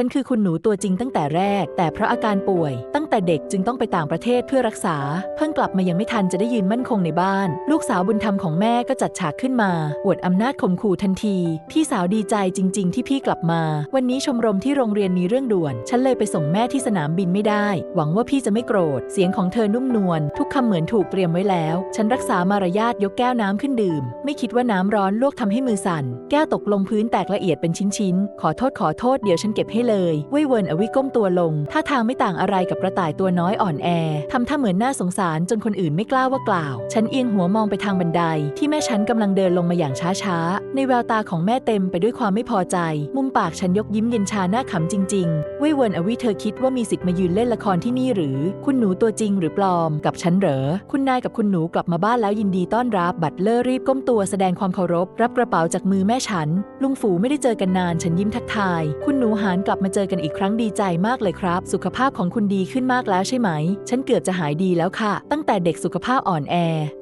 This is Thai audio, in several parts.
ฉันคือคุณหนูตัวจริงตั้งแต่แรก แต่เพราะอาการป่วย ตั้งแต่เด็กจึงต้องไปต่างประเทศเพื่อรักษา เพิ่งกลับมายังไม่ทันจะได้ยืนมั่นคงในบ้าน ลูกสาวบุญธรรมของแม่ก็จัดฉากขึ้นมาอวดอำนาจข่มขู่ทันที พี่สาวดีใจจริง ๆ ที่พี่กลับมา วันนี้ชมรมที่โรงเรียนมีเรื่องด่วน ฉันเลยไปส่งแม่ที่สนามบินไม่ได้ หวังว่าพี่จะไม่โกรธ เสียงของเธอนุ่มนวลทุกคำเหมือนถูกเตรียมไว้แล้ว ฉันรักษามารยาทยกแก้วน้ำขึ้นดื่ม ไม่คิดว่าน้ำร้อนลวกทำให้มือสั่น แก้วตกลงพื้นแตกละเอียดเป็นชิ้นๆขอโทษขอโทษเดี๋ยวฉันเก็บให้เลยเว่ยเวินอวิก้มตัวลง ท่าทางไม่ต่างอะไรกับกระต่ายตัวน้อยอ่อนแอทำท่าเหมือนน่าสงสารจนคนอื่นไม่กล้าว่ากล่าว ฉันเอียงหัวมองไปทางบันได ที่แม่ฉันกำลังเดินลงมาอย่างช้าๆ ในแววตาของแม่เต็มไปด้วยความไม่พอใจ มุมปากฉันยกยิ้มเย็นชาหน้าขำจริงๆเว่ยเวินอวิเธอคิดว่ามีสิทธิ์มายืนเล่นละครที่นี่หรือ คุณหนูตัวจริงหรือปลอม กับฉันเหรอ คุณนายกับคุณหนูกลับมาบ้านแล้วยินดีต้อนรับ บัตเลอร์รีบก้มตัวแสดงความเคารพ รับกระเป๋าจากมือแม่ฉัน ลุงฝูไม่ได้เจอกันนาน ฉันยิ้มทักทาย คุณหนูหานกลับมาเจอกันอีกครั้งดีใจมากเลยครับ สุขภาพของคุณดีขึ้นมากแล้วใช่ไหม ฉันเกือบจะหายดีแล้วค่ะ ตั้งแต่เด็กสุขภาพอ่อนแอ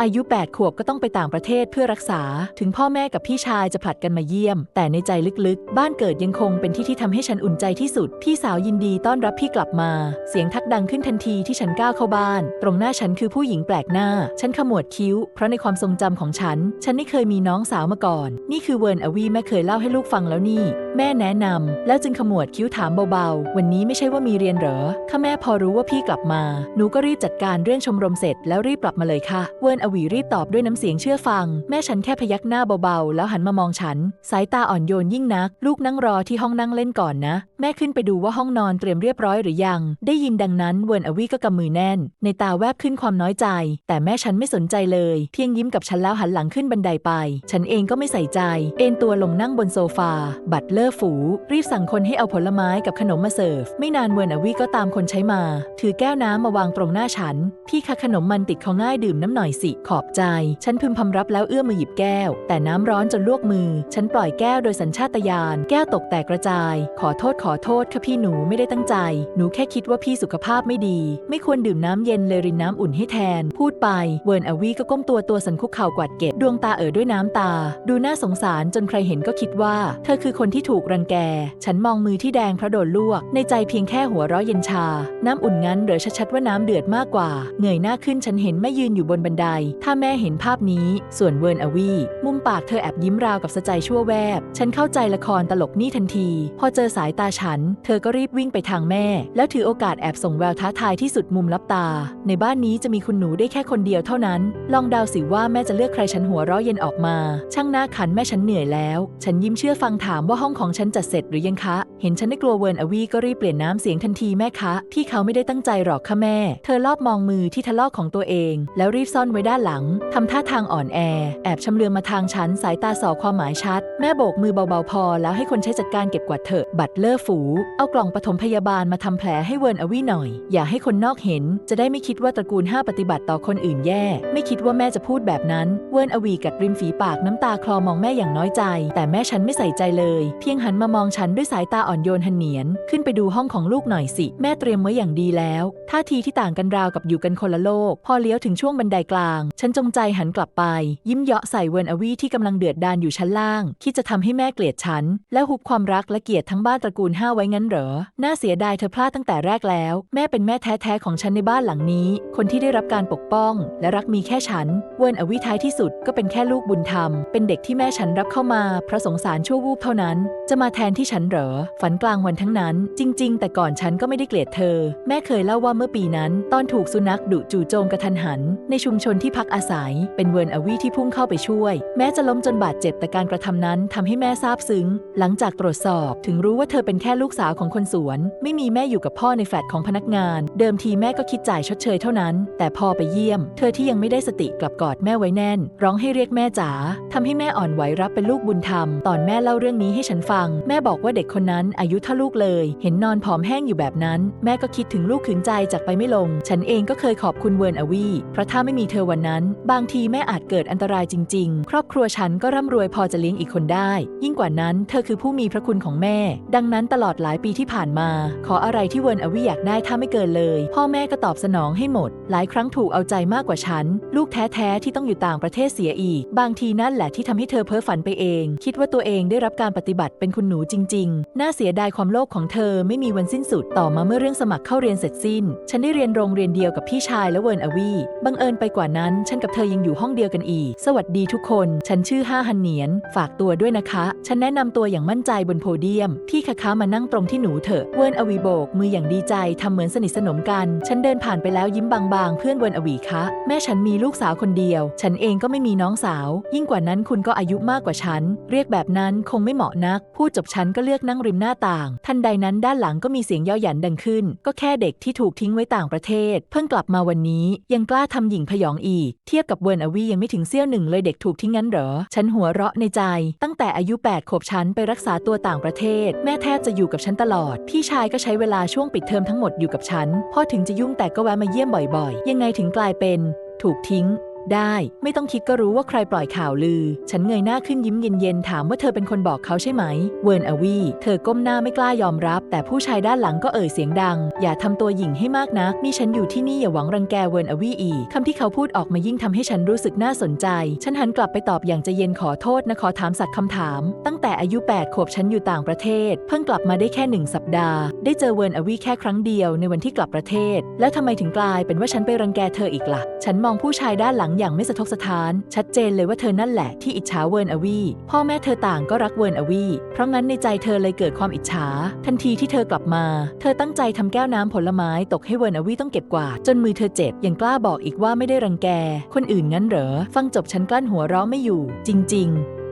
อายุ 8 ขวบก็ต้องไปต่างประเทศเพื่อรักษา ถึงพ่อแม่กับพี่ชายจะผลัดกันมาเยี่ยม แต่ในใจลึกๆ บ้านเกิดยังคงเป็นที่ที่ทำให้ฉันอุ่นใจที่สุด พี่สาวยินดีต้อนรับพี่กลับมา เสียงทักดังขึ้นทันทีที่ฉันก้าวเข้าบ้าน ตรงหน้าฉันคือผู้หญิงแปลกหน้า ฉันขมวดคิ้ว เพราะในความทรงจำของฉัน ฉันไม่เคยมีน้องสาวมาก่อน นี่คือเวิร์นอวีแม่เคยเล่าให้ลูกฟังแล้วนี่ แม่แนะนำแล้วจึงขมวดคิ้วถามเบาๆ วันนี้ไม่ใช่ว่ามีเรียนเหรอข้าแม่พอรู้ว่าพี่กลับมา หนูก็รีบจัดการเรื่องชมรมเสร็จแล้วรีบกลับมาเลยค่ะ เวิร์นอวีรีบตอบด้วยน้ำเสียงเชื่อฟัง แม่ฉันแค่พยักหน้าเบาๆ แล้วหันมามองฉัน สายตาอ่อนโยนยิ่งนัก ลูกนั่งรอที่ห้องนั่งเล่นก่อนนะ แม่ขึ้นไปดูว่าห้องนอนเตรียมเรียบร้อยหรือยัง ได้ยินดังนั้นเวิร์นอวีก็กำมือแน่น ในตาแวบขึ้นความน้อยใจ แต่แม่ฉันไม่สนใจเลย เพียงยิ้มกับฉันแล้วหันหลังขึ้นบันไดไป ฉันเองก็ไม่ใส่ใจ เอนตัวลงนั่งบนโซฟา บัตเลอร์ฝู รีบสั่งคนให้เอาผลไม้กับขนมมาเสิร์ฟ ไม่นานเวิร์นอวีก็ตามคนใช้มา ถือแก้วน้ำมาวางตรงหน้าฉัน พี่คะขนมมันติดคอง่ายดื่มน้ำหน่อยสิ ขอบใจ ฉันพึมพำรับแล้วเอื้อมมือหยิบแก้ว แต่น้ำร้อนจนลวกมือ ฉันปล่อยแก้วโดยสัญชาตญาณ แก้วตกแตกกระจาย ขอโทษขอโทษค่ะพี่หนูไม่ได้ตั้งใจ หนูแค่คิดว่าพี่สุขภาพไม่ดี ไม่ควรดื่มน้ำเย็นเลยรินน้ำอุ่นให้แทน พูดไป เวิร์นอวีก็ก้มตัวตัวสันคุกเข่ากวาดเก็บดวงตาเอ่อด้วยน้ำตา ดูน่าสงสารจนใครเห็นก็คิดว่า เธอคือคนที่ถูกรังแก ฉันมองมือที่แดงเพราะโดนลวก ในใจเพียงแค่หัวเราะเย็นชา น้ำอุ่นงั้นหรือชัดๆว่าน้ำเดือดมากกว่า เงยหน้าขึ้นฉันเห็นแม่ยืนอยู่บนบันได ถ้าแม่เห็นภาพนี้ ส่วนเวิร์นอวีมุมปากเธอแอบยิ้มราวกับสะใจชั่วแวบ ฉันเข้าใจละครตลกนี่ทันที พอเจอสายตาฉัน เธอก็รีบวิ่งไปทางแม่ แล้วถือโอกาสแอบส่งแววท้าทายที่สุดมุมลับตา ในบ้านนี้จะมีคุณหนูได้แค่คนเดียวเท่านั้น ลองเดาสิว่าแม่จะเลือกใครฉันหัวเราะเย็นออกมา ช่างหน้าขันแม่ฉันเหนื่อยแล้ว ฉันยิ้มเชื่อฟังถามว่าห้องของฉันจัดเสร็จหรือยังคะ เห็นฉันได้กลัวเวิร์นอวีก็รีบเปลี่ยนน้ำเสียงทันทีแม่คะพี่เขาไม่ได้ตั้งใจหรอกค่ะแม่ เธอลอบมองมือที่ทะลอกของตัวเอง แล้วรีบซ่อนไว้ด้านหลังทำท่าทางอ่อนแอ แอบชำเลืองมาทางฉันสายตาสอความหมายชัด แม่โบกมือเบาๆพอ แล้วให้คนใช้จัดการเก็บกวาดเถอะ บัตรเลอร์ฝูเอากล่องปฐมพยาบาลมาทำแผลให้เวิร์นอวีหน่อย อย่าให้คนนอกเห็น จะได้ไม่คิดว่าตระกูลห้าปฏิบัติต่อคนอื่นแย่ ไม่คิดว่าแม่จะพูดแบบนั้นเวิร์นอวีกัดริมฝีปากน้ำตาคลอมองแม่อย่างน้อยใจ แต่แม่ฉันไม่ใส่ใจเลย เพียงหันมามองฉันด้วยสายตาอ่อนโยนหันเนียน ขึ้นไปดูห้องของลูกหน่อยสิ แม่เตรียมไว้อย่างดีแล้ว ท่าทีที่ต่างกันราวกับอยู่กันคนละโลก พอเลี้ยวถึงช่วงบันไดกลาง ฉันจงใจหันกลับไป ยิ้มเยาะใส่เวินอวีที่กำลังเดือดดานอยู่ชั้นล่าง คิดจะทำให้แม่เกลียดฉัน และหุบความรักและเกลียดทั้งบ้านตระกูลห้าไว้งั้นเหรอ น่าเสียดายเธอพลาดตั้งแต่แรกแล้ว แม่เป็นแม่แท้ๆของฉันในบ้านหลังนี้ คนที่ได้รับการปกป้อง และรักมีแค่ฉัน เวินอวีท้ายที่สุดก็เป็นแค่ลูกบุญธรรม เป็นเด็กที่แม่ฉันรับเข้ามาเพราะสงสารชั่ววูบเท่านั้น จะมาแทนที่ฉันเหรอ ฝันกลางวันทั้งนั้น จริง ๆ แต่ก่อนฉันก็ไม่ได้เกลียดเธอ แม่เคยเล่าว่าเมื่อปีนั้น ตอนถูกสุนัขดุจู่โจมกระทันหัน ในชุมชนที่พักอาศัย เป็นเวิร์นอวีที่พุ่งเข้าไปช่วย แม้จะล้มจนบาดเจ็บแต่การกระทำนั้นทำให้แม่ซาบซึ้ง หลังจากตรวจสอบถึงรู้ว่าเธอเป็นแค่ลูกสาวของคนสวน ไม่มีแม่อยู่กับพ่อในแฟลตของพนักงาน เดิมทีแม่ก็คิดจ่ายชดเชยเท่านั้น แต่พอไปเยี่ยม เธอที่ยังไม่ได้สติกลับกอดแม่ไว้แน่น ร้องให้เรียกแม่จ๋าทำให้แม่อ่อนไหวรับเป็นลูกบุญธรรม ตอนแม่เล่าเรื่องนี้ให้ฉันฟัง แม่บอกว่าเด็กคนนั้นอายุเท่าลูกเลย เห็นนอนผอมแห้งอยู่แบบนั้น แม่ก็คิดถึงลูกขืนใจจากไปไม่ลง ฉันเองก็เคยขอบคุณเวิร์นอวีเพราะถ้าไม่มีเธอวันนั้น บางทีแม่อาจเกิดอันตรายจริง ๆ ครอบครัวฉันก็ร่ำรวยพอจะเลี้ยงอีกคนได้ ยิ่งกว่านั้นเธอคือผู้มีพระคุณของแม่ ดังนั้นตลอดหลายปีที่ผ่านมา ขออะไรที่เวิร์นอวีอยากได้ถ้าไม่เกินเลย พ่อแม่ก็ตอบสนองให้หมด หลายครั้งถูกเอาใจมากกว่าฉัน ลูกแท้ๆที่ต้องอยู่ต่างประเทศเสียอีก บางทีนั่นแหละที่ทำให้เธอเพ้อฝันไปเอง คิดว่าตัวเองได้รับการปฏิบัติเป็นคุณหนูจริง ๆ น่าเสียดายายความโลภของเธอไม่มีวันสิ้นสุดต่อมาเมื่อเรื่องสมัครเข้าเรียนเสร็จสิ้น ฉันได้เรียนโรงเรียนเดียวกับพี่ชายและเวิร์นอวีบังเอิญไปกว่านั้น ฉันกับเธอยังอยู่ห้องเดียวกันอีก สวัสดีทุกคน ฉันชื่อห้าฮันเนียน ฝากตัวด้วยนะคะ ฉันแนะนำตัวอย่างมั่นใจบนโพเดียม พี่คะคะมานั่งตรงที่หนูเถอะ เวิร์นอวีโบกมืออย่างดีใจทำเหมือนสนิทสนมกัน ฉันเดินผ่านไปแล้วยิ้มบางๆ เพื่อนเวิร์นอวีคะ แม่ฉันมีลูกสาวคนเดียว ฉันเองก็ไม่มีน้องสาว ยิ่งกว่านั้นคุณก็อายุมากกว่าฉัน เรียกแบบนั้นคงไม่เหมาะนัก พูดจบฉันก็เลือกนั่งริมหน้าตาง ทันใดนั้นด้านหลังก็มีเสียงย่อหยันดังขึ้น ก็แค่เด็กที่ถูกทิ้งไว้ต่างประเทศ เพิ่งกลับมาวันนี้ยังกล้าทำหญิงพยองอีก เทียบกับเวิร์นอวียังไม่ถึงเสี้ยวหนึ่งเลยเด็กถูกทิ้งงั้นเหรอ ฉันหัวเราะในใจ ตั้งแต่อายุ 8 ขวบฉันไปรักษาตัวต่างประเทศ แม่แทบจะอยู่กับฉันตลอด พี่ชายก็ใช้เวลาช่วงปิดเทอมทั้งหมดอยู่กับฉันพ่อถึงจะยุ่งแต่ก็แวะมาเยี่ยมบ่อยๆ ยังไงถึงกลายเป็น ถูกทิ้ง ได้ ไม่ต้องคิดก็รู้ว่าใครปล่อยข่าวลือ ฉันเงยหน้าขึ้นยิ้มเย็นๆ ถามว่าเธอเป็นคนบอกเขาใช่ไหม เวิร์นอวี เธอก้มหน้าไม่กล้ายอมรับ แต่ผู้ชายด้านหลังก็เอ่ยเสียงดัง อย่าทำตัวหยิ่งให้มากนะมีฉันอยู่ที่นี่อย่าหวังรังแกเวิร์นอวีอีกคำที่เขาพูดออกมายิ่งทำให้ฉันรู้สึกน่าสนใจ ฉันหันกลับไปตอบอย่างใจเย็นขอโทษนะขอถามสักคำถาม ตั้งแต่อายุ 8 ขวบฉันอยู่ต่างประเทศ เพิ่งกลับมาได้แค่หนึ่งสัปดาห์ ได้เจอเวิร์นอวีแค่ครั้งเดียวในวันที่กลับประเทศ แล้วทำไมถึงกลายเป็นว่าฉันไปรังแกเธออีกล่ะ ฉันมองผู้ชายด้านหลังอย่างไม่สะทกสะท้าน ชัดเจนเลยว่าเธอนั่นแหละที่อิจฉาเวิร์นอวีพ่อแม่เธอต่างก็รักเวิร์นอวีเพราะงั้นในใจเธอเลยเกิดความอิจฉา ทันทีที่เธอกลับมา เธอตั้งใจทำแก้วน้ำผลไม้ตกให้เวิร์นอวีต้องเก็บกวาดจนมือเธอเจ็บยังกล้าบอกอีกว่าไม่ได้รังแก คนอื่นงั้นเหรอ ฟังจบฉันกลั้นหัวเราะไม่อยู่ จริง ๆ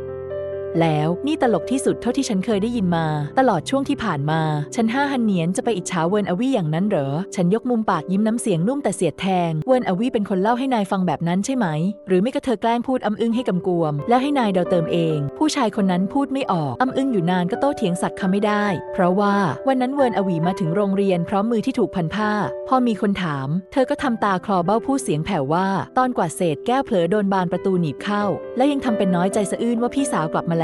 แล้วนี่ตลกที่สุดเท่าที่ฉันเคยได้ยินมา ตลอดช่วงที่ผ่านมา ฉันห้าฮันเนียนจะไปอิจฉาเวิร์นอวี่อย่างนั้นเหรอ ฉันยกมุมปากยิ้มน้ำเสียงนุ่มแต่เสียดแทง เวิร์นอวี่เป็นคนเล่าให้นายฟังแบบนั้นใช่ไหม หรือไม่ก็เธอแกล้งพูดอำอึ้งให้กำกวม แล้วให้นายเดาเติมเอง ผู้ชายคนนั้นพูดไม่ออกอำอึ้งอยู่นานก็โต้เถียงสักคำไม่ได้ เพราะว่าวันนั้นเวิร์นอวีมาถึงโรงเรียนพร้อมมือที่ถูกพันผ้า พอมีคนถาม เธอก็ทำตาคลอเบ้าพูดเสียงแผ่วว่า ตอนกวาดเศษแก้วเผลอโดนบานประตูหนีบเข้า และยังทำเป็นน้อยใจสะอื้นว่าพี่สาวกลับมาแล้ว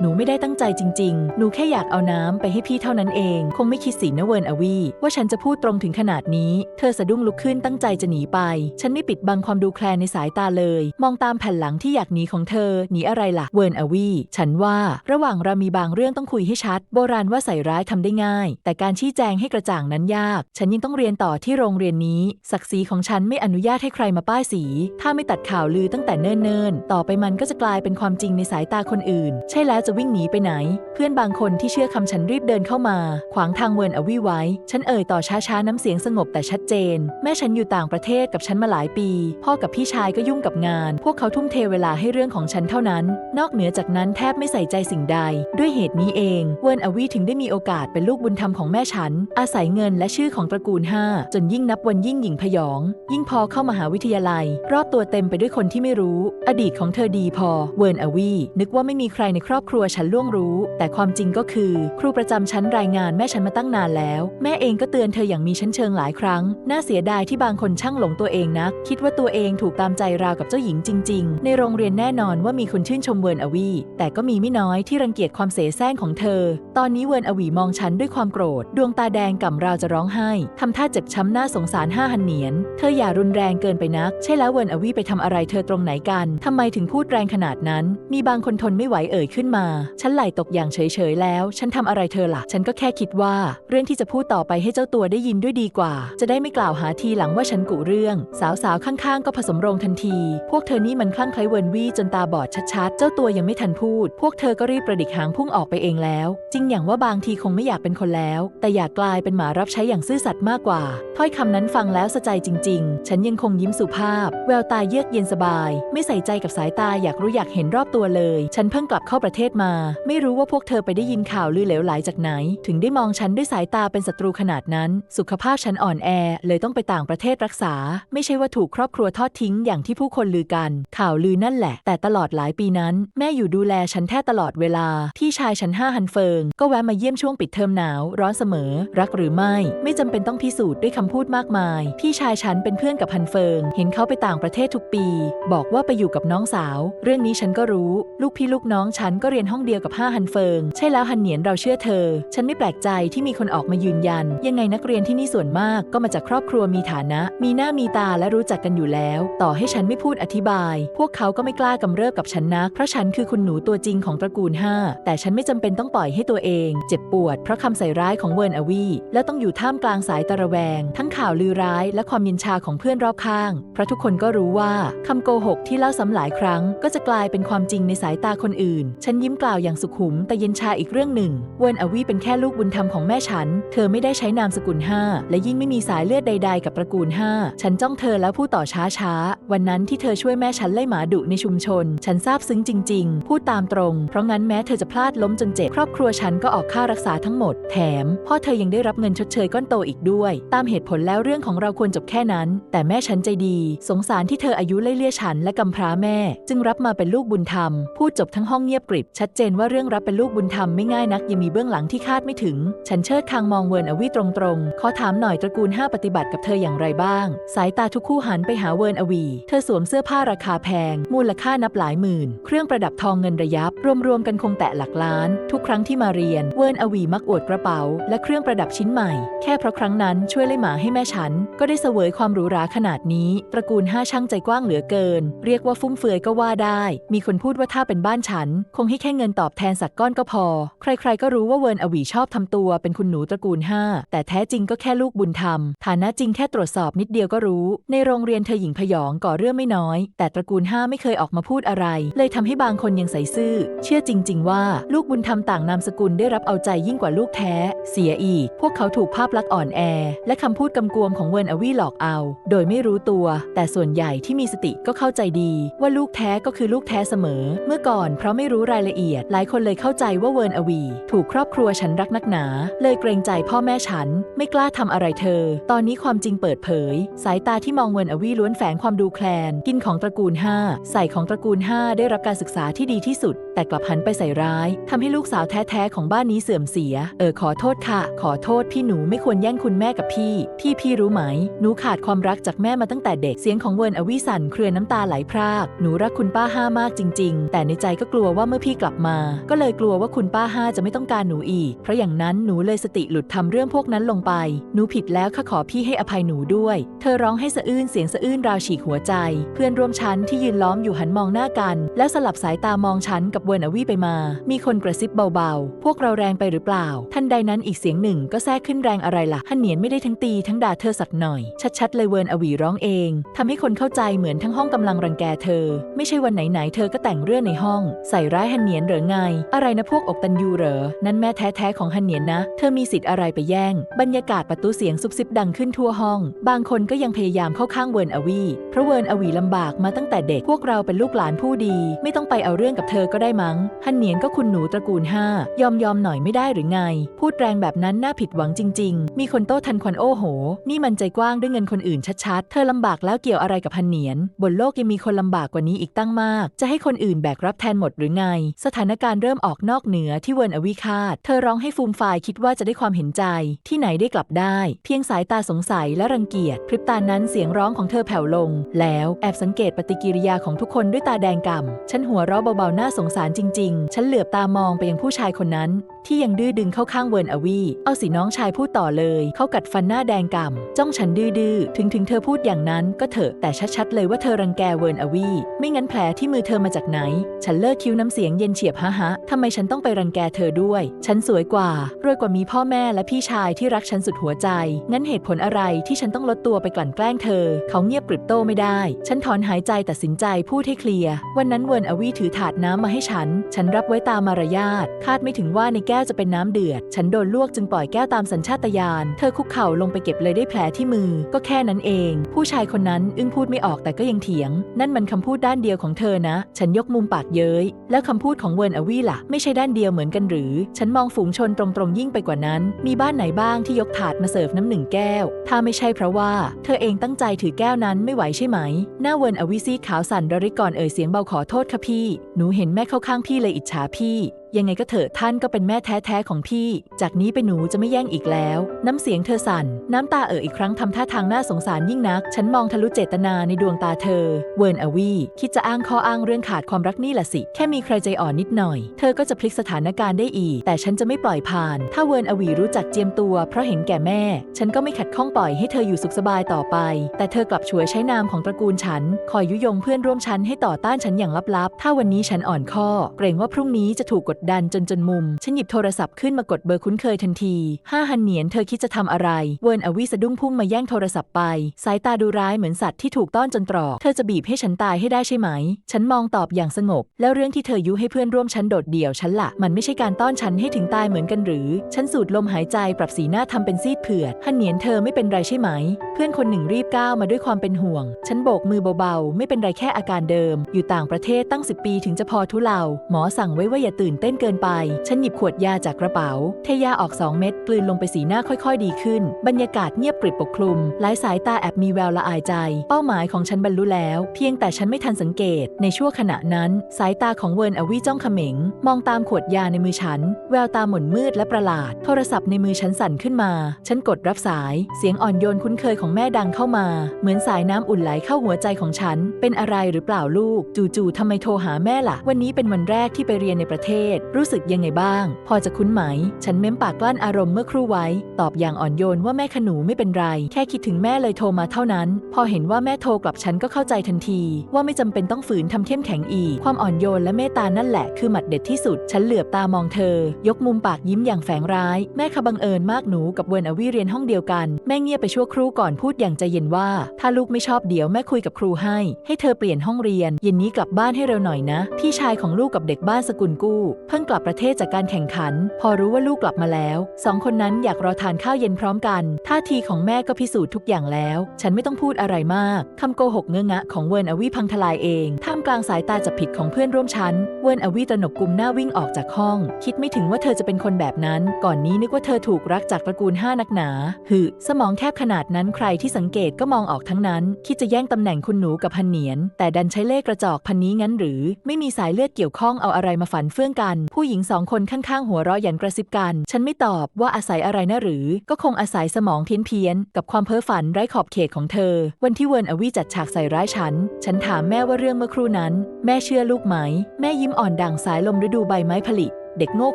หนูไม่ได้ตั้งใจจริง ๆ หนูแค่อยากเอาน้ำไปให้พี่เท่านั้นเอง คงไม่คิดสินะเวิร์นอวีว่าฉันจะพูดตรงถึงขนาดนี้ เธอสะดุ้งลุกขึ้นตั้งใจจะหนีไป ฉันไม่ปิดบังความดูแคลนในสายตาเลย มองตามแผ่นหลังที่อยากหนีของเธอ หนีอะไรล่ะ เวิร์นอวีฉันว่าระหว่างเรามีบางเรื่องต้องคุยให้ชัด โบราณว่าใส่ร้ายทำได้ง่าย แต่การชี้แจงให้กระจ่างนั้นยาก ฉันยังต้องเรียนต่อที่โรงเรียนนี้ ศักดิ์ศรีของฉันไม่อนุญาตให้ใครมาป้ายสี ถ้าไม่ตัดข่าวลือตั้งแต่เนิ่นๆ ต่อไปมันก็จะกลายเป็นความจริงในสายตาคนอื่นใช่แล้วจะวิ่งหนีไปไหน เพื่อนบางคนที่เชื่อคำฉันรีบเดินเข้ามา ขวางทางเวินอวี่ไว้ ฉันเอ่ยต่อช้าๆน้ำเสียงสงบแต่ชัดเจน แม่ฉันอยู่ต่างประเทศกับฉันมาหลายปี พ่อกับพี่ชายก็ยุ่งกับงาน พวกเขาทุ่มเทเวลาให้เรื่องของฉันเท่านั้น นอกเหนือจากนั้นแทบไม่ใส่ใจสิ่งใด ด้วยเหตุนี้เอง เวินอวี่ถึงได้มีโอกาสเป็นลูกบุญธรรมของแม่ฉัน อาศัยเงินและชื่อของตระกูลห้าจนยิ่งนับวันยิ่งหยิ่งพยอง ยิ่งพอเข้ามาหาวิทยาลัย รอบตัวเต็มไปด้วยคนที่ไม่รู้ อดีตของเธอดีพอ เวินอวี่นึกว่าไม่มีใครในครอบครัวฉันล่วงรู้ แต่ความจริงก็คือ ครูประจำชั้นรายงานแม่ฉันมาตั้งนานแล้ว แม่เองก็เตือนเธออย่างมีชั้นเชิงหลายครั้ง น่าเสียดายที่บางคนช่างหลงตัวเองนักคิดว่าตัวเองถูกตามใจราวกับเจ้าหญิงจริง ๆ ในโรงเรียนแน่นอนว่ามีคนชื่นชมเวิร์นอวี แต่ก็มีไม่น้อยที่รังเกียจความเสแสร้งของเธอ ตอนนี้เวิร์นอวีมองฉันด้วยความโกรธ ดวงตาแดงก่ำราวจะร้องไห้ทำท่าเจ็บช้ำหน้าสงสารห้าหันเหนียน เธออย่ารุนแรงเกินไปนัก ใช่แล้วเวิร์นอวีไปทำอะไรเธอตรงไหนกันทำไมถึงพูดแรงขนาดนั้น มีบางคนทนไม่ไหวเอ่ยขึ้นมา ฉันไหลตกอย่างเฉยๆแล้ว ฉันทำอะไรเธอล่ะ ฉันก็แค่คิดว่า เรื่องที่จะพูดต่อไปให้เจ้าตัวได้ยินด้วยดีกว่า จะได้ไม่กล่าวหาทีหลังว่าฉันกุเรื่อง สาวๆ ข้างๆ ก็ผสมโรงทันที พวกเธอนี่มันคลั่งไคล้เวินวี่จนตาบอดชัดๆ เจ้าตัวยังไม่ทันพูด พวกเธอก็รีบประดิษฐ์หางพุ่งออกไปเองแล้ว จริงอย่างว่าบางทีคงไม่อยากเป็นคนแล้ว แต่อยากกลายเป็นหมารับใช้อย่างซื่อสัตย์มากกว่า ถ้อยคำนั้นฟังแล้วสะใจจริง ๆ ฉันยังคงยิ้มสุภาพ แววตาเยือกเย็นสบาย ไม่ใส่ใจกับสายตาอยากรู้อยากเห็นรอบตัวเลย ฉันเพิ่งกลับเข้าประเทศมา ไม่รู้ว่าพวกเธอไปได้ยินข่าวลือเหลวไหลจากไหน ถึงได้มองฉันด้วยสายตาเป็นศัตรูขนาดนั้น สุขภาพฉันอ่อนแอ เลยต้องไปต่างประเทศรักษา ไม่ใช่ว่าถูกครอบครัวทอดทิ้งอย่างที่ผู้คนลือกัน ข่าวลือนั่นแหละ แต่ตลอดหลายปีนั้น แม่อยู่ดูแลฉันแทบตลอดเวลา พี่ชายฉันห้าหันเฟิง ก็แวะมาเยี่ยมช่วงปิดเทอมหนาว ร้อนเสมอ รักหรือไม่ ไม่จำเป็นต้องพิสูจน์ด้วยคำพูดมากมาย พี่ชายฉันเป็นเพื่อนกับฮันเฟิง เห็นเขาไปต่างประเทศทุกปี บอกว่าไปอยู่กับน้องสาว เรื่องนี้ฉันก็รู้ ลูกพี่ลูกน้องฉันก็เรียนห้องเดียวกับห้าฮันเฟิง ใช่แล้วฮันเหนียนเราเชื่อเธอ ฉันไม่แปลกใจที่มีคนออกมายืนยัน ยังไงนักเรียนที่นี่ส่วนมากก็มาจากครอบครัวมีฐานะ มีหน้ามีตาและรู้จักกันอยู่แล้ว ต่อให้ฉันไม่พูดอธิบาย พวกเขาก็ไม่กล้ากำเริบกับฉันนัก เพราะฉันคือคุณหนูตัวจริงของตระกูลห้าแต่ฉันไม่จำเป็นต้องปล่อยให้ตัวเอง เจ็บปวด เพราะคำใส่ร้ายของเวิร์นอวีและต้องอยู่ท่ามกลางสายตะระแวง ทั้งข่าวลือร้ายและความย็นชาของเพื่อนรอบข้าง เพราะทุกคนก็รู้ว่าคำโกหกที่เล่าซ้ำหลายครั้ง ก็จะกลายเป็นความจริงในสายตาคนอื่นฉันยิ้มกล่าวอย่างสุขุม แต่เย็นชาอีกเรื่องหนึ่ง เวินอวีเป็นแค่ลูกบุญธรรมของแม่ฉัน เธอไม่ได้ใช้นามสกุลห้าและยิ่งไม่มีสายเลือดใด ๆ กับตระกูลห้าฉันจ้องเธอแล้วพูดต่อช้าๆ วันนั้นที่เธอช่วยแม่ฉันไล่หมาดุในชุมชน ฉันซาบซึ้งจริง ๆ พูดตามตรง เพราะงั้นแม้เธอจะพลาดล้มจนเจ็บครอบครัวฉันก็ออกค่ารักษาทั้งหมด แถมพ่อเธอยังได้รับเงินชดเชยก้อนโตอีกด้วย ตามเหตุผลแล้วเรื่องของเราควรจบแค่นั้น แต่แม่ฉันใจดี สงสารที่เธออายุไล่เลี่ยฉันและกำพร้าแม่ จึงรับมาเป็นลูกบุญธรรม พูดจบทั้งห้องงียบกริบ ชัดเจนว่าเรื่องรับเป็นลูกบุญธรรมไม่ง่ายนักยังมีเบื้องหลังที่คาดไม่ถึง ฉันเชิดคางมองเวิร์นอวีตรงๆ ขอถามหน่อยตระกูลห้าปฏิบัติกับเธออย่างไรบ้าง สายตาทุกคู่หันไปหาเวิร์นอวี เธอสวมเสื้อผ้าราคาแพง มูลค่านับหลายหมื่น เครื่องประดับทองเงินระยับ รวมๆกันคงแตะหลักล้าน ทุกครั้งที่มาเรียน เวิร์นอวีมักอวดกระเป๋า และเครื่องประดับชิ้นใหม่ แค่เพราะครั้งนั้นช่วยไล่หมาให้แม่ฉัน ก็ได้เสวยความหรูหราขนาดนี้ ตระกูลห้าช่างใจกว้างเหลือเกิน เรียกว่าฟุ่มเฟือยก็ว่าได้ มีคนพูดว่าถ้าเป็นบ้านฉันคงให้แค่เงินตอบแทนสักก้อนก็พอ ใครๆก็รู้ว่าเวิร์นอวีชอบทำตัวเป็นคุณหนูตระกูลห้าแต่แท้จริงก็แค่ลูกบุญธรรม ฐานะจริงแค่ตรวจสอบนิดเดียวก็รู้ ในโรงเรียนเธอหญิงพยองก่อเรื่องไม่น้อย แต่ตระกูลห้าไม่เคยออกมาพูดอะไร เลยทำให้บางคนยังใส่ซื่อ เชื่อจริง ๆ ว่าลูกบุญธรรมต่างนามสกุลได้รับเอาใจยิ่งกว่าลูกแท้ เสียอีก พวกเขาถูกภาพลักษณ์อ่อนแอ และคำพูดกำกวมของเวิร์นอวีหลอกเอา โดยไม่รู้ตัว แต่ส่วนใหญ่ที่มีสติก็เข้าใจดี ว่าลูกแท้ก็คือลูกแท้เสมอ เมื่อก่อนเพราะไม่รู้รายละเอียด หลายคนเลยเข้าใจว่าเวิร์นอวี ถูกครอบครัวฉันรักนักหนา เลยเกรงใจพ่อแม่ฉัน ไม่กล้าทำอะไรเธอ ตอนนี้ความจริงเปิดเผย สายตาที่มองเวิร์นอวีล้วนแฝงความดูแคลน กินของตระกูลห้าใส่ของตระกูลห้าได้รับการศึกษาที่ดีที่สุด แต่กลับหันไปใส่ร้ายทำให้ลูกสาวแท้ๆของบ้านนี้เสื่อมเสีย เออขอโทษค่ะ ขอโทษพี่หนูไม่ควรแย่งคุณแม่กับพี่ พี่พี่รู้ไหม หนูขาดความรักจากแม่มาตั้งแต่เด็ก เสียงของเวิร์นอวีสั่นเครือน้ำตาไหลพราก หนูรักคุณป้าห้ามากจริง ๆ แต่ในใจก็กลัวว่าว่าเมื่อพี่กลับมา ก็เลยกลัวว่าคุณป้าห้าจะไม่ต้องการหนูอีก เพราะอย่างนั้นหนูเลยสติหลุดทำเรื่องพวกนั้นลงไป หนูผิดแล้วค่ะขอพี่ให้อภัยหนูด้วย เธอร้องให้สะอื้นเสียงสะอื้นราวฉีกหัวใจ เพื่อนร่วมชั้นที่ยืนล้อมอยู่หันมองหน้ากัน แล้วสลับสายตามองฉันกับเวิร์นอวีไปมา มีคนกระซิบเบาๆ พวกเราแรงไปหรือเปล่าทันใดนั้นอีกเสียงหนึ่งก็แทรกขึ้นแรงอะไรล่ะฮันเหนียนไม่ได้ทั้งตีทั้งด่าเธอสักหน่อย ชัดๆเลยเวิร์นอวีร้องเองทำให้คนเข้าใจเหมือนทั้งห้องกำลังรังแกเธอ ไม่ใช่วันไหนๆเธอก็แต่งเรื่องในห้องใส่ร้ายฮันเหนียนเหรือไง อะไรนะพวกอกตันยูเหรอ นั่นแม่แท้ๆของฮันเหนียนนะ เธอมีสิทธิ์อะไรไปแย่ง บรรยากาศประตูเสียงซุบซิบดังขึ้นทั่วห้อง บางคนก็ยังพยายามเข้าข้างเวิร์นอวี เพราะเวิร์นอวีลำบากมาตั้งแต่เด็ก พวกเราเป็นลูกหลานผู้ดี ไม่ต้องไปเอาเรื่องกับเธอก็ได้มั้ง ฮันเหนียนก็คุณหนูตระกูลห้ายอมยอมหน่อยไม่ได้หรือไง พูดแรงแบบนั้นน่าผิดหวังจริง ๆ มีคนโต้ทันควันโอ้โห นี่มันใจกว้างด้วยเงินคนอื่นชัดๆ เธอลำบากแล้วเกี่ยวอะไรกับฮันเหนียน บนโลกยังมีคนลำบากกว่านี้อีกตั้งมาก จะให้คนอื่นแบกรับแทนหมดหรือไง สถานการณ์เริ่มออกนอกเหนือที่เวิร์นอวีคาด เธอร้องให้ฟูมฟายคิดว่าจะได้ความเห็นใจ ที่ไหนได้กลับได้ เพียงสายตาสงสัยและรังเกียจ พริบตานั้นเสียงร้องของเธอแผ่วลง แล้วแอบสังเกตปฏิกิริยาของทุกคนด้วยตาแดงก่ำฉันหัวเราะเบาๆน่าสงสารจริง ๆ ฉันเหลือบตามองไปยังผู้ชายคนนั้น ที่ยังดื้อดึงเข้าข้างเวิร์นอวีเอาสิน้องชายพูดต่อเลย เขากัดฟันหน้าแดงก่ำจ้องฉันดื้อๆถึงถึงเธอพูดอย่างนั้นก็เถอะแต่ชัดๆเลยว่าเธอรังแกเวิร์นอวีไม่งั้นแผลที่มือเธอมาจากไหน ฉันเลิกคิ้วน้ำเสียงเย็นเฉียบฮะฮะทำไมฉันต้องไปรังแกเธอด้วย ฉันสวยกว่ารวยกว่ามีพ่อแม่และพี่ชายที่รักฉันสุดหัวใจ งั้นเหตุผลอะไรที่ฉันต้องลดตัวไปกลั่นแกล้งเธอ เขาเงียบกริบโตไม่ได้ ฉันถอนหายใจตัดสินใจพูดให้เคลียร์ วันนั้นเวิร์นอวีถือถาดน้ำมาให้ฉัน ฉันรับไว้ตามมารยาท คาดไม่ถึงว่าในแก้วจะเป็นน้ำเดือด ฉันโดนลวกจึงปล่อยแก้วตามสัญชาตญาณ เธอคุกเข่าลงไปเก็บเลยได้แผลที่มือ ก็แค่นั้นเอง ผู้ชายคนนั้นอึ้งพูดไม่ออกแต่ก็ยังเถียง นั่นมันคำพูดด้านเดียวของเธอนะ ฉันยกมุมปากเย้ยแล้วคำพูดของเวิร์นอวีล่ะ ไม่ใช่ด้านเดียวเหมือนกันหรือ ฉันมองฝูงชนตรงๆยิ่งไปกว่านั้น มีบ้านไหนบ้างที่ยกถาดมาเสิร์ฟน้ำหนึ่งแก้ว ถ้าไม่ใช่เพราะว่า เธอเองตั้งใจถือแก้วนั้นไม่ไหวใช่ไหม หน้าเวิร์นอวีซีขาวสั่นระริกก่อนเอ่ยเสียงเบาขอโทษค่ะพี่ หนูเห็นแม่เข้าข้างพี่เลยอิจฉาพี่ ยังไงก็เถอะท่านก็เป็นแม่แท้ๆของพี่ จากนี้ไปหนูจะไม่แย่งอีกแล้ว น้ำเสียงเธอสั่น น้ำตาเอ่ออีกครั้งทำท่าทางน่าสงสารยิ่งนัก ฉันมองทะลุเจตนาในดวงตาเธอ เวิร์นอวีคิดจะอ้างข้ออ้างเรื่องขาดความรักนี่แหละสิ แค่มีใครใจอ่อนนิดหน่อย เธอก็จะพลิกสถานการณ์ได้อีก แต่ฉันจะไม่ปล่อยผ่าน ถ้าเวิร์นอวีรู้จักเจียมตัว เพราะเห็นแก่แม่ ฉันก็ไม่ขัดข้องปล่อยให้เธออยู่สุขสบายต่อไป แต่เธอกลับฉวยใช้นามของตระกูลฉัน คอยยุยงเพื่อนร่วมชั้นให้ต่อต้านฉันอย่างลับๆ ถ้าวันนี้ฉันอ่อนข้อ เกรงว่าพรุ่งนี้จะถูกกดดันจนจนมุม ฉันหยิบโทรศัพท์ขึ้นมากดเบอร์คุ้นเคยทันทีห้าฮันเหนียนเธอคิดจะทำอะไร เวิร์นอวีสะดุ้งพุ่งมาแย่งโทรศัพท์ไป สายตาดูร้ายเหมือนสัตว์ที่ถูกต้อนจนตรอก เธอจะบีบให้ฉันตายให้ได้ใช่ไหม ฉันมองตอบอย่างสงบ แล้วเรื่องที่เธอยุให้เพื่อนร่วมชั้นโดดเดี่ยวฉันละ มันไม่ใช่การต้อนฉันให้ถึงตายเหมือนกันหรือ ฉันสูดลมหายใจปรับสีหน้าทำเป็นซีดเผือดฮันเหนียนเธอไม่เป็นไรใช่ไหม เพื่อนคนหนึ่งรีบก้าวมาด้วยความเป็นห่วง ฉันโบกมือเบาๆ ไม่เป็นไรแค่อาการเดิม อยู่ต่างประเทศตั้ง10ปีถึงจะพอทุเลาหมอสั่งไว้ว่าอย่าตื่นเต้นเกินไป ฉันหยิบขวดยาจากกระเป๋า เทยาออก2เม็ดกลืนลงไปสีหน้าค่อยๆ ดีขึ้น บรรยากาศเงียบกริบปกคลุม หลายสายตาแอบมีแววละอายใจ เป้าหมายของฉันบรรลุแล้ว เพียงแต่ฉันไม่ทันสังเกต ในช่วงขณะนั้น สายตาของเวิร์นอวีจ้องเขม็ง มองตามขวดยาในมือฉัน แววตาหม่นมืดและประหลาด โทรศัพท์ในมือฉันสั่นขึ้นมา ฉันกดรับสาย เสียงอ่อนโยนคุ้นเคยของแม่ดังเข้ามา เหมือนสายน้ำอุ่นไหลเข้าหัวใจของฉัน เป็นอะไรหรือเปล่าลูก จู่ๆทำไมโทรหาแม่ล่ะ วันนี้เป็นวันแรกที่ไปเรียนในประเทศรู้สึกยังไงบ้าง พอจะคุ้นไหม ฉันเม้มปากกลั้นอารมณ์เมื่อครู่ไว้ ตอบอย่างอ่อนโยนว่าแม่ขนูไม่เป็นไร แค่คิดถึงแม่เลยโทรมาเท่านั้น พอเห็นว่าแม่โทรกลับฉันก็เข้าใจทันที ว่าไม่จำเป็นต้องฝืนทำเข้มแข็งอีก ความอ่อนโยนและเมตตานั่นแหละคือหมัดเด็ดที่สุด ฉันเหลือบตามองเธอ ยกมุมปากยิ้มอย่างแฝงร้าย แม่ขบังเอิญมากหนูกับเวิร์นอวีเรียนห้องเดียวกัน แม่เงียบไปชั่วครู่ก่อนพูดอย่างใจเย็นว่า ถ้าลูกไม่ชอบเดี๋ยวแม่คุยกับครูให้ ให้เธอเปลี่ยนห้องเรียน เย็นนี้กลับบ้านให้เร็วหน่อยนะ พี่ชายของลูกกับเด็กบ้านสกุลกู้เพิ่งกลับประเทศจากการแข่งขัน พอรู้ว่าลูกกลับมาแล้ว สองคนนั้นอยากรอทานข้าวเย็นพร้อมกัน ท่าทีของแม่ก็พิสูจน์ทุกอย่างแล้ว ฉันไม่ต้องพูดอะไรมาก คำโกหกเงื้องะของเวิร์นอวีพังทลายเอง ท่ามกลางสายตาจับผิดของเพื่อนร่วมชั้น เวิร์นอวีตระหนกกลุมหน้าวิ่งออกจากห้อง คิดไม่ถึงว่าเธอจะเป็นคนแบบนั้น ก่อนนี้นึกว่าเธอถูกรักจากตระกูลห้านักหนาหึสมองแคบขนาดนั้นใครที่สังเกตก็มองออกทั้งนั้น คิดจะแย่งตำแหน่งคุณหนูกับพันเนียน แต่ดันใช้เลขกระจอกพันนี้งั้นหรือ ไม่มีสายเลือดเกี่ยวข้องเอาอะไรมาฝันเฟื่องกันผู้หญิงสองคนข้างๆ หัวเราะหยันกระซิบกัน ฉันไม่ตอบว่าอาศัยอะไรนะหรือ ก็คงอาศัยสมองเพี้ยนเพียนๆ กับความเพ้อฝันไร้ขอบเขตของเธอ วันที่เวิร์นอวีจัดฉากใส่ร้ายฉัน ฉันถามแม่ว่าเรื่องเมื่อครู่นั้น แม่เชื่อลูกไหม แม่ยิ้มอ่อนดั่งสายลมฤดูใบไม้ผลิ เด็กโง่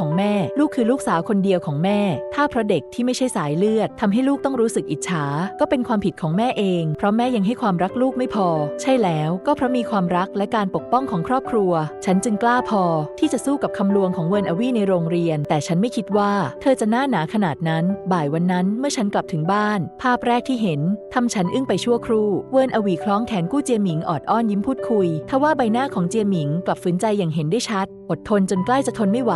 ของแม่ ลูกคือลูกสาวคนเดียวของแม่ ถ้าเพราะเด็กที่ไม่ใช่สายเลือดทำให้ลูกต้องรู้สึกอิจฉา ก็เป็นความผิดของแม่เอง เพราะแม่ยังให้ความรักลูกไม่พอ ใช่แล้วก็เพราะมีความรักและการปกป้องของครอบครัว ฉันจึงกล้าพอ ที่จะสู้กับคำลวงของเวิร์นอวีในโรงเรียน แต่ฉันไม่คิดว่า เธอจะหน้าหนาขนาดนั้น บ่ายวันนั้นเมื่อฉันกลับถึงบ้าน ภาพแรกที่เห็นทำฉันอึ้งไปชั่วครู่ เวิร์นอวีคล้องแขนกู้เจียหมิงออดอ้อนยิ้มพูดคุย ทว่าใบหน้าของเจียหมิงกลับฝืนใจอย่างเห็นได้ชัด อดทนจนใกล้จะทนไม่ไหว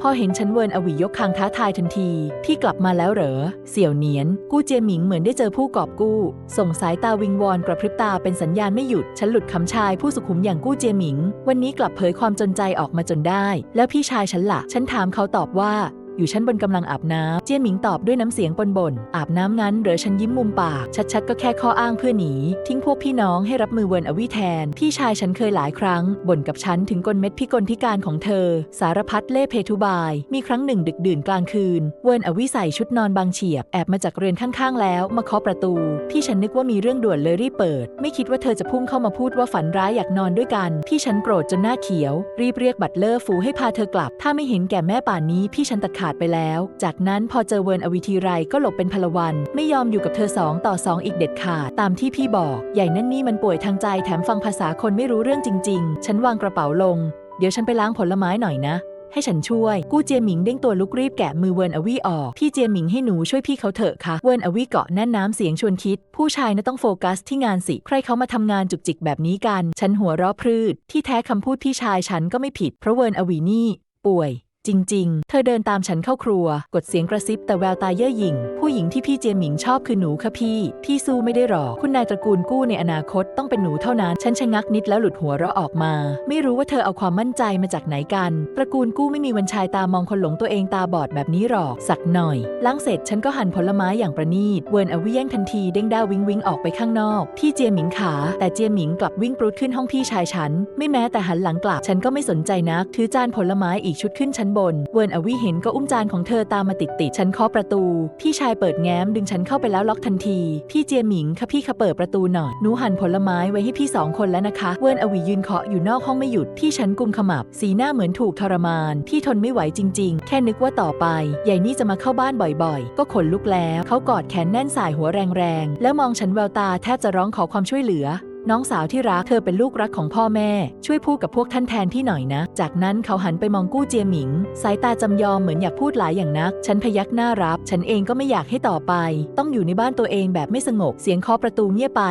พอเห็นฉันเวินอวียกคางท้าทายทันที พี่กลับมาแล้วเหรอ เสี่ยวเนียน กู้เจียหมิงเหมือนได้เจอผู้กอบกู้ ส่งสายตาวิงวอนกระพริบตาเป็นสัญญาณไม่หยุด ฉันหลุดคำชายผู้สุขุมอย่างกู้เจียหมิง วันนี้กลับเผยความจนใจออกมาจนได้ แล้วพี่ชายฉันละ่ะ ฉันถามเขาตอบว่า อยู่ชั้นบนกำลังอาบน้ำเจียนหมิงตอบด้วยน้ำเสียงปนบ่นอาบน้ำงั้นเหรือฉันยิ้มมุมปาก ชัดๆ ก็แค่ข้ออ้างเพื่อหนี ทิ้งพวกพี่น้องให้รับมือเวิร์นอวีแทน พี่ชายฉันเคยหลายครั้งบ่นกับฉันถึงกลเม็ดพิกลพิการของเธอ สารพัดเล่เพทุบาย มีครั้งหนึ่งดึกดื่นกลางคืน เวิร์นอวีใส่ชุดนอนบางเฉียบแอบมาจากเรือนข้างๆ แล้วมาเคาะประตู พี่ฉันนึกว่ามีเรื่องด่วนเลยรีบเปิด ไม่คิดว่าเธอจะพุ่งเข้ามาพูดว่าฝันร้ายอยากนอนด้วยกัน พี่ฉันโกรธจนหน้าเขียว รีบเรียกบัตเลอร์ฟูให้พาเธอกลับ ถ้าไม่เห็นแก่แม่ป่านนี้พี่ฉันตัดขาดไปแล้ว จากนั้นพอเจอเวิร์นอวีทีไรก็หลบเป็นพลวัน ไม่ยอมอยู่กับเธอสองต่อสองอีกเด็ดขาด ตามที่พี่บอก ใหญ่นั่นนี่มันป่วยทางใจแถมฟังภาษาคนไม่รู้เรื่องจริง ๆ ฉันวางกระเป๋าลง เดี๋ยวฉันไปล้างผลไม้หน่อยนะ ให้ฉันช่วย กู้เจียหมิงเด้งตัวลุกรีบแกะมือเวิร์นอวีออก พี่เจียหมิงให้หนูช่วยพี่เขาเถอะค่ะ เวิร์นอวีเกาะแน่นน้ำเสียงชวนคิด ผู้ชายน่ะต้องโฟกัสที่งานสิ ใครเขามาทำงานจุกจิกแบบนี้กัน ฉันหัวเราะพรืด ที่แท้คำพูดพี่ชายฉันก็ไม่ผิด เพราะเวิร์นอวีนี่ ป่วย จริง ๆ เธอเดินตามฉันเข้าครัว กดเสียงกระซิบแต่แววตาเย่อหยิ่ง ผู้หญิงที่พี่เจียหมิงชอบคือหนูค่ะพี่ พี่สู้ไม่ได้หรอก คุณนายตระกูลกู้ในอนาคตต้องเป็นหนูเท่านั้น ฉันชะงักนิดแล้วหลุดหัวเราะออกมา ไม่รู้ว่าเธอเอาความมั่นใจมาจากไหนกัน ตระกูลกู้ไม่มีวันชายตามองคนหลงตัวเองตาบอดแบบนี้หรอก สักหน่อย ล้างเสร็จฉันก็หั่นผลไม้อย่างประณีต เวิร์นเอาวิแย่งทันทีเด้งด้าววิงวิงออกไปข้างนอกพี่เจียหมิงขา แต่เจียหมิงกลับวิ่งปรุดขึ้นห้องพี่ชายฉัน ไม่แม้แต่หันหลังกลับฉันก็ไม่สนใจนัก ถือจานผลไม้อีกชุดขึ้นชั้นบน เวิร์นอาวิเห็นก็อุ้มจานของเธอตามมาติดติดฉันเคาะประตู พี่ชายเปิดแง้มดึงฉันเข้าไปแล้วล็อกทันที พี่เจียหมิงค่ะพี่คะเปิดประตูหน่อยหนูหั่นผลไม้ไว้ให้พี่สองคนแล้วนะคะ เวิร์นอวิยืนเคาะอยู่นอกห้องไม่หยุดพี่ฉันกุมขมับ สีหน้าเหมือนถูกทรมาน พี่ทนไม่ไหวจริง ๆ แค่นึกว่าต่อไปใหญ่นี่จะมาเข้าบ้านบ่อยๆ ก็ขนลุกแล้ว เขากอดแขนแน่นสายหัวแรงๆแล้วมองฉันแววตาแทบจะร้องขอความช่วยเหลือ น้องสาวที่รักเธอเป็นลูกรักของพ่อแม่ ช่วยพูดกับพวกท่านแทนที่หน่อยนะ จากนั้นเขาหันไปมองกู้เจียหมิง สายตาจำยอมเหมือนอยากพูดหลายอย่างนัก ฉันพยักหน้ารับ ฉันเองก็ไม่อยากให้ต่อไป ต้องอยู่ในบ้านตัวเองแบบไม่สงบเสียงเคาะประตูเงียบไป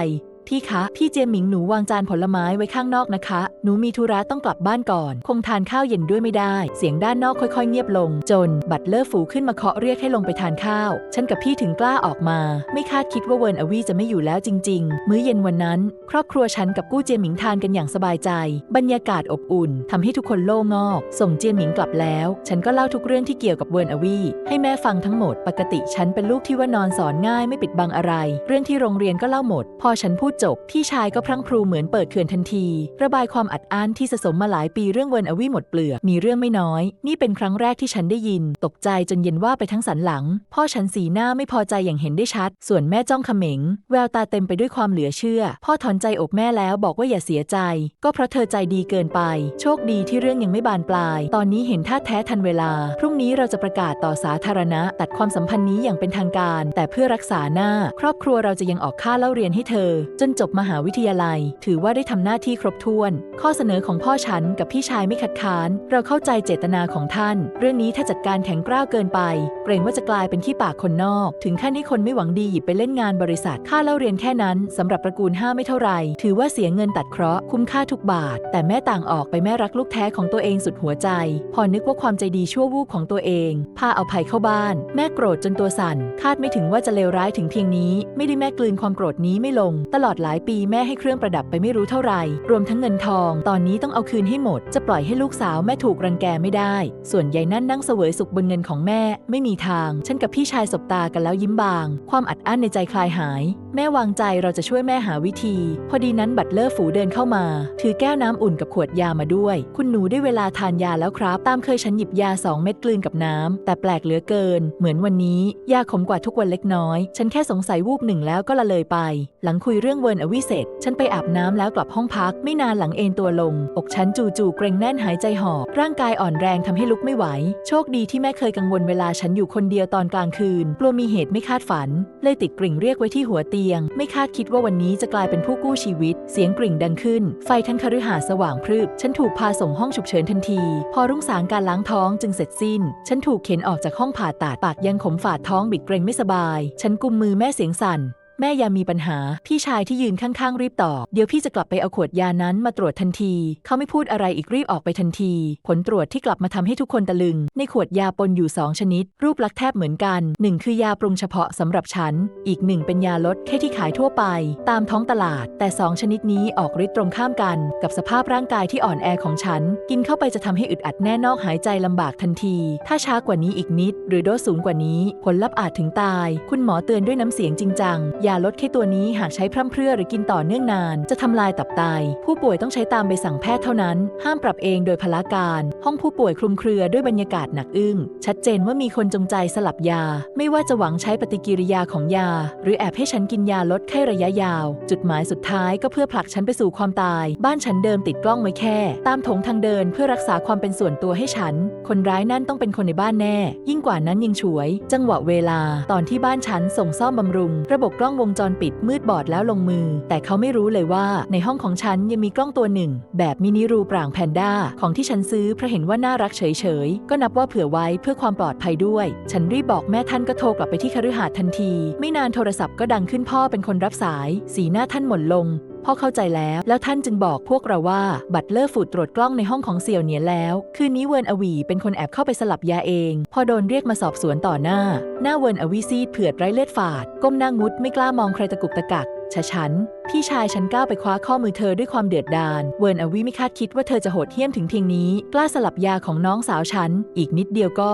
พี่คะ พี่เจียหมิงหนูวางจานผลไม้ไว้ข้างนอกนะคะ หนูมีธุระต้องกลับบ้านก่อน คงทานข้าวเย็นด้วยไม่ได้ เสียงด้านนอกค่อยๆ เงียบลง จน บัตเลอร์ฝูขึ้นมาเคาะเรียกให้ลงไปทานข้าว ฉันกับพี่ถึงกล้าออกมา ไม่คาดคิดว่าเวิร์นอวีจะไม่อยู่แล้วจริง ๆ มื้อเย็นวันนั้น ครอบครัวฉันกับกู้เจียหมิงทานกันอย่างสบายใจ บรรยากาศอบอุ่นทำให้ทุกคนโล่งอก ส่งเจียหมิงกลับแล้ว ฉันก็เล่าทุกเรื่องที่เกี่ยวกับเวิร์นอวีให้แม่ฟังทั้งหมด ปกติฉันเป็นลูกที่ว่านอนสอนง่ายไม่ปิดบังอะไร เรื่องที่โรงเรียนก็เล่าหมด พอฉันพูดจบ พี่ชายก็พรั่งพรูเหมือนเปิดเขื่อนทันที ระบายความอัดอั้นที่สะสมมาหลายปีเรื่องเวินอวีหมดเปลือกมีเรื่องไม่น้อย นี่เป็นครั้งแรกที่ฉันได้ยิน ตกใจจนเย็นว่าไปทั้งสันหลัง พ่อฉันสีหน้าไม่พอใจอย่างเห็นได้ชัด ส่วนแม่จ้องเขม็ง แววตาเต็มไปด้วยความเหลือเชื่อ พ่อถอนใจอกแม่แล้วบอกว่าอย่าเสียใจ ก็เพราะเธอใจดีเกินไป โชคดีที่เรื่องยังไม่บานปลาย ตอนนี้เห็นท่าแท้ทันเวลา พรุ่งนี้เราจะประกาศต่อสาธารณะ ตัดความสัมพันธ์นี้อย่างเป็นทางการ แต่เพื่อรักษาหน้า ครอบครัวเราจะยังออกค่าเล่าเรียนให้เธอจนจบมหาวิทยาลัย ถือว่าได้ทำหน้าที่ครบถ้วน ข้อเสนอของพ่อฉันกับพี่ชายไม่คัดค้าน เราเข้าใจเจตนาของท่าน เรื่องนี้ถ้าจัดการแข็งกร้าวเกินไป เกรงว่าจะกลายเป็นที่ปากคนนอก ถึงขั้นที่คนไม่หวังดีหยิบไปเล่นงานบริษัท ค่าเล่าเรียนแค่นั้นสำหรับตระกูลห้าไม่เท่าไหร่ถือว่าเสียเงินตัดเคราะห์คุ้มค่าทุกบาท แต่แม่ต่างออกไปแม่รักลูกแท้ของตัวเองสุดหัวใจ พอนึกว่าความใจดีชั่ววูบของตัวเอง พาเอาภัยเข้าบ้าน แม่โกรธจนตัวสั่น คาดไม่ถึงว่าจะเลวร้ายถึงเพียงนี้ ไม่ได้แม่กลืนความโกรธนี้ไม่ลง ตลอดหลายปีแม่ให้เครื่องประดับไปไม่รู้เท่าไหร่ รวมทั้งเงินทอง ตอนนี้ต้องเอาคืนให้หมด จะปล่อยให้ลูกสาวแม่ถูกรังแกไม่ได้ ส่วนยายนั่นนั่งเสวยสุขบนเงินของแม่ ไม่มีทาง ฉันกับพี่ชายสบตากันแล้วยิ้มบาง ความอัดอั้นในใจคลายหาย แม่วางใจเราจะช่วยแม่หาวิธี พอดีนั้นบัตเลอร์ฝูเดินเข้ามา ถือแก้วน้ำอุ่นกับขวดยามาด้วย คุณหนูได้เวลาทานยาแล้วครับ ตามเคยฉันหยิบยาสองเม็ดกลืนกับน้ำแต่แปลกเหลือเกิน เหมือนวันนี้ยาขมกว่าทุกวันเล็กน้อย ฉันแค่สงสัยวูบหนึ่งแล้วก็ละเลยไป หลังคุยเรื่องวิร์นอวิเสร็จฉันไปอาบน้ำแล้วกลับห้องพัก ไม่นานหลังเอนตัวลง อกฉันจู่ๆเกรงแน่นหายใจหอบ ร่างกายอ่อนแรงทำให้ลุกไม่ไหว โชคดีที่แม่เคยกังวลเวลาฉันอยู่คนเดียวตอนกลางคืน กลัวมีเหตุไม่คาดฝัน เลยติดกริ่งเรียกไว้ที่หัวเตียง ไม่คาดคิดว่าวันนี้จะกลายเป็นผู้กู้ชีวิต เสียงกริ่งดังขึ้น ไฟทั้งคฤหาสน์สว่างพรึบ ฉันถูกพาส่งห้องฉุกเฉินทันที พอรุ่งสางการล้างท้องจึงเสร็จสิ้น ฉันถูกเข็นออกจากห้องผ่าตัด ปากยังขมฝาดท้องบิดเกรงไม่สบาย ฉันกุมมือแม่เสียงสั่น แม่ยามีปัญหา พี่ชายที่ยืนข้างๆ รีบตอบ เดี๋ยวพี่จะกลับไปเอาขวดยานั้นมาตรวจทันที เขาไม่พูดอะไรอีกรีบออกไปทันที ผลตรวจที่กลับมาทำให้ทุกคนตะลึง ในขวดยาปนอยู่ 2 ชนิด รูปลักษณ์แทบเหมือนกันหนึ่งคือยาปรุงเฉพาะสำหรับฉัน อีกหนึ่งเป็นยาลดแค่ที่ขายทั่วไป ตามท้องตลาด แต่ 2 ชนิดนี้ออกฤทธิ์ตรงข้ามกัน กับสภาพร่างกายที่อ่อนแอของฉัน กินเข้าไปจะทำให้อึดอัดแน่นอกหายใจลำบากทันที ถ้าช้ากว่านี้อีกนิด หรือโดสสูงกว่านี้ ผลลัพธ์อาจถึงตาย คุณหมอเตือนด้วยน้ำเสียงจริงจังยาลดแค่ตัวนี้หากใช้พร่ำเพรื่อหรือกินต่อเนื่องนาน จะทำลายตับไต ผู้ป่วยต้องใช้ตามใบสั่งแพทย์เท่านั้น ห้ามปรับเองโดยพละการ ห้องผู้ป่วยคลุมเครือด้วยบรรยากาศหนักอึ้ง ชัดเจนว่ามีคนจงใจสลับยา ไม่ว่าจะหวังใช้ปฏิกิริยาของยา หรือแอบให้ฉันกินยาลดไข้ระยะยาว จุดหมายสุดท้ายก็เพื่อผลักฉันไปสู่ความตาย บ้านฉันเดิมติดกล้องไว้แค่ ตามถงทางเดินเพื่อรักษาความเป็นส่วนตัวให้ฉัน คนร้ายนั่นต้องเป็นคนในบ้านแน่ ยิ่งกว่านั้นยังฉวย จังหวะเวลา ตอนที่บ้านฉันส่งซ่อมบำรุง ระบบกล้องวงจรปิดมืดบอดแล้วลงมือ แต่เขาไม่รู้เลยว่าในห้องของฉันยังมีกล้องตัวหนึ่ง แบบมินิรูปร่างแพนด้าของที่ฉันซื้อเพราะเห็นว่าน่ารักเฉยๆ ก็นับว่าเผื่อไว้เพื่อความปลอดภัยด้วย ฉันรีบบอกแม่ท่านก็โทรกลับไปที่คฤหาสน์ทันที ไม่นานโทรศัพท์ก็ดังขึ้นพ่อเป็นคนรับสาย สีหน้าท่านหม่นลง พ่อเข้าใจแล้ว แล้วท่านจึงบอกพวกเราว่า บัตรเลอร์ฝูดตรวจกล้องในห้องของเสี่ยวเหนียนแล้ว คืนนี้เวิร์นอวีเป็นคนแอบเข้าไปสลับยาเอง พอโดนเรียกมาสอบสวนต่อหน้า หน้าเวิร์นอวีซีดเผือดไร้เลือดฝาด ก้มหน้างุดไม่กล้ามองใครตะกุกตะกักฉะฉัน พี่ชายฉันก้าวไปคว้าข้อมือเธอด้วยความเดือดดาล เวิร์นอวีไม่คาดคิดว่าเธอจะโหดเหี้ยมถึงเพียงนี้ กล้าสลับยาของน้องสาวฉัน อีกนิดเดียวก็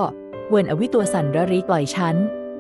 เวิร์นอวิตัวสั่นระริกปล่อยฉัน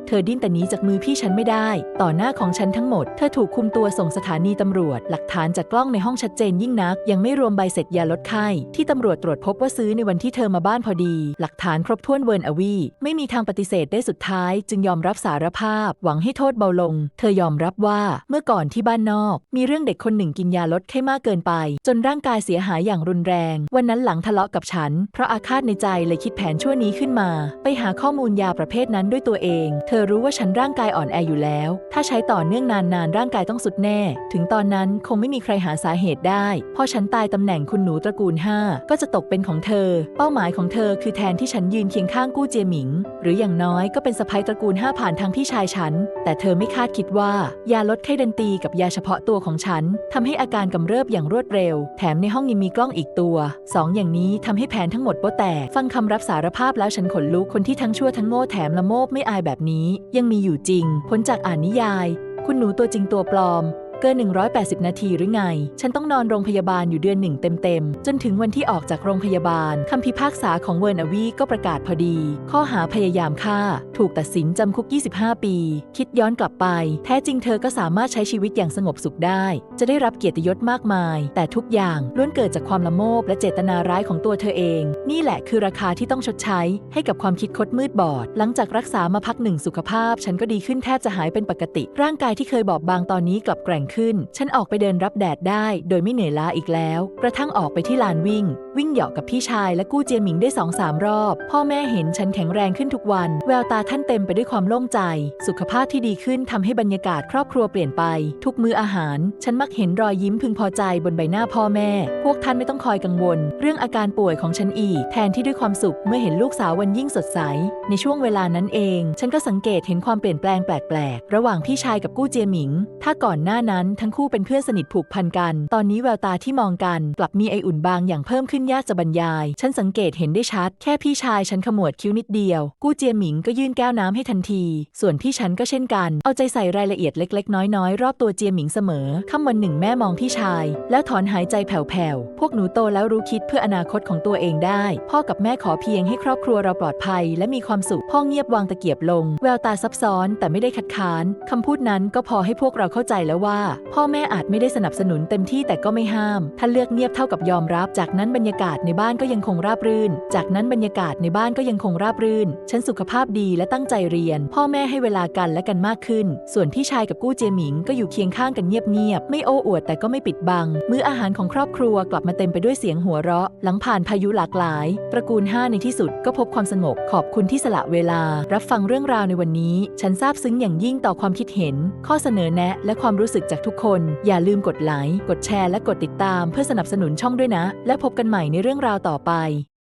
เธอดิ้นแต่หนี้จากมือพี่ฉันไม่ได้ ต่อหน้าของฉันทั้งหมด เธอถูกคุมตัวส่งสถานีตำรวจ หลักฐานจากกล้องในห้องชัดเจนยิ่งนัก ยังไม่รวมใบเสร็จยาลดไข้ ที่ตำรวจตรวจพบว่าซื้อในวันที่เธอมาบ้านพอดี หลักฐานครบถ้วนเวิร์นอวีไม่มีทางปฏิเสธได้สุดท้าย จึงยอมรับสารภาพ หวังให้โทษเบาลง เธอยอมรับว่าเมื่อก่อนที่บ้านนอก มีเรื่องเด็กคนหนึ่งกินยาลดไข้มากเกินไป จนร่างกายเสียหายอย่างรุนแรง วันนั้นหลังทะเลาะกับฉัน เพราะอาฆาตในใจเลยคิดแผนชั่วนี้ขึ้นมา ไปหาข้อมูลยาประเภทนั้นด้วยตัวเองเธธอรู้ว่าฉันร่างกายอ่อนแออยู่แล้ว ถ้าใช้ต่อเนื่องนานๆ ร่างกายต้องสุดแน่ ถึงตอนนั้นคงไม่มีใครหาสาเหตุได้ พอฉันตายตำแหน่งคุณหนูตระกูลห้าก็จะตกเป็นของเธอ เป้าหมายของเธอคือแทนที่ฉันยืนเคียงข้างกู้เจียหมิง หรืออย่างน้อยก็เป็นสะพ้ยตระกูลห้าผ่านทางพี่ชายฉัน แต่เธอไม่คาดคิดว่า ยาลดไข้ดันตีกับยาเฉพาะตัวของฉันทำให้อาการกำเริบอย่างรวดเร็ว แถมในห้องยังมีกล้องอีกตัวสองอย่างนี้ทำให้แผนทั้งหมดโป๊แตก ฟังคำรับสารภาพแล้วฉันขนลุกคนที่ทั้งชั่วทั้งโง่แถมละโมบไม่อายแบบนี้ยังมีอยู่จริงผลจากอ่านนิยาย คุณหนูตัวจริงตัวปลอม เกิน 180 นาทีหรือไง ฉันต้องนอนโรงพยาบาลอยู่เดือนหนึ่งเต็มๆ จนถึงวันที่ออกจากโรงพยาบาลคำพิพากษาของเวิร์นอวีก็ประกาศพอดี ข้อหาพยายามฆ่า ถูกตัดสินจำคุก 25 ปี คิดย้อนกลับไป แท้จริงเธอก็สามารถใช้ชีวิตอย่างสงบสุขได้ จะได้รับเกียรติยศมากมาย แต่ทุกอย่างล้วนเกิดจากความละโมบและเจตนาร้ายของตัวเธอเอง นี่แหละคือราคาที่ต้องชดใช้ ให้กับความคิดคดมืดบอด หลังจากรักษามาพักหนึ่งสุขภาพ ฉันก็ดีขึ้นแทบจะหายเป็นปกติ ร่างกายที่เคยบอบบางตอนนี้กลับแกร่งขึ้น ฉันออกไปเดินรับแดดได้ โดยไม่เหนื่อยล้าอีกแล้ว กระทั่งออกไปที่ลานวิ่ง วิ่งเหยาะกับพี่ชายและกู้เจียหมิงได้สองสามรอบ พ่อแม่เห็นฉันแข็งแรงขึ้นทุกวัน แววตาท่านเต็มไปด้วยความโล่งใจ สุขภาพที่ดีขึ้นทำให้บรรยากาศครอบครัวเปลี่ยนไป ทุกมื้ออาหาร ฉันมักเห็นรอยยิ้มพึงพอใจบนใบหน้าพ่อแม่ พวกท่านไม่ต้องคอยกังวล เรื่องอาการป่วยของฉันอีก แทนที่ด้วยความสุขเมื่อเห็นลูกสาววันยิ่งสดใส ในช่วงเวลานั้นเอง ฉันก็สังเกตเห็นความเปลี่ยนแปลงแปลกๆ ระหว่างพี่ชายกับกู้เจียหมิง ถ้าก่อนหน้านั้นทั้งคู่เป็นเพื่อนสนิทผูกพันกัน ตอนนี้แววตาที่มองกัน กลับมีไออุ่นบางอย่างเพิ่มขึ้นยากจะบรรยาย ฉันสังเกตเห็นได้ชัด แค่พี่ชายฉันขมวดคิ้วนิดเดียว กู้เจียหมิงก็ยื่นแก้วน้ำให้ทันที ส่วนพี่ฉันก็เช่นกัน เอาใจใส่รายละเอียดเล็ก ๆ น้อยๆ รอบตัวเจียหมิงเสมอค่ำวันหนึ่งแม่มองพี่ชาย แล้วถอนหายใจแผ่วๆ พวกหนูโตแล้วรู้คิดเพื่ออนาคตของตัวเองได้ พ่อกับแม่ขอเพียงให้ครอบครัวเราปลอดภัย และมีความสุข พ่อเงียบวางตะเกียบลง แววตาซับซ้อนแต่ไม่ได้คัดค้านคำพูดนั้นก็พอให้พวกเราเข้าใจแล้วว่าพ่อแม่อาจไม่ได้สนับสนุนเต็มที่แต่ก็ไม่ห้าม ถ้าเลือกเงียบเท่ากับยอมรับ จากนั้นบรรยากาศในบ้านก็ยังคงราบรื่น จากนั้นบรรยากาศในบ้านก็ยังคงราบรื่น ฉันสุขภาพดีและตั้งใจเรียน พ่อแม่ให้เวลากันและกันมากขึ้น ส่วนพี่ชายกับกู้เจียหมิงก็อยู่เคียงข้างกันเงียบๆ ไม่โอ้อวดแต่ก็ไม่ปิดบัง มื้ออาหารของครอบครัวกลับมาเต็มไปด้วยเสียงหัวเราะ หลังผ่านพายุหลากหลาย ตระกูลห้าในที่สุดก็พบความสงบ ขอบคุณที่สละเวลา รับฟังเรื่องราวในวันนี้ ฉันซาบซึ้งอย่างยิ่งต่อความคิดเห็น ข้อเสนอแนะ และความรู้สึกจากทุกคน อย่าลืมกดไลค์ กดแชร์ และกดติดตามเพื่อสนับสนุนช่องด้วยนะ และพบกันใหม่ในเรื่องราวต่อไป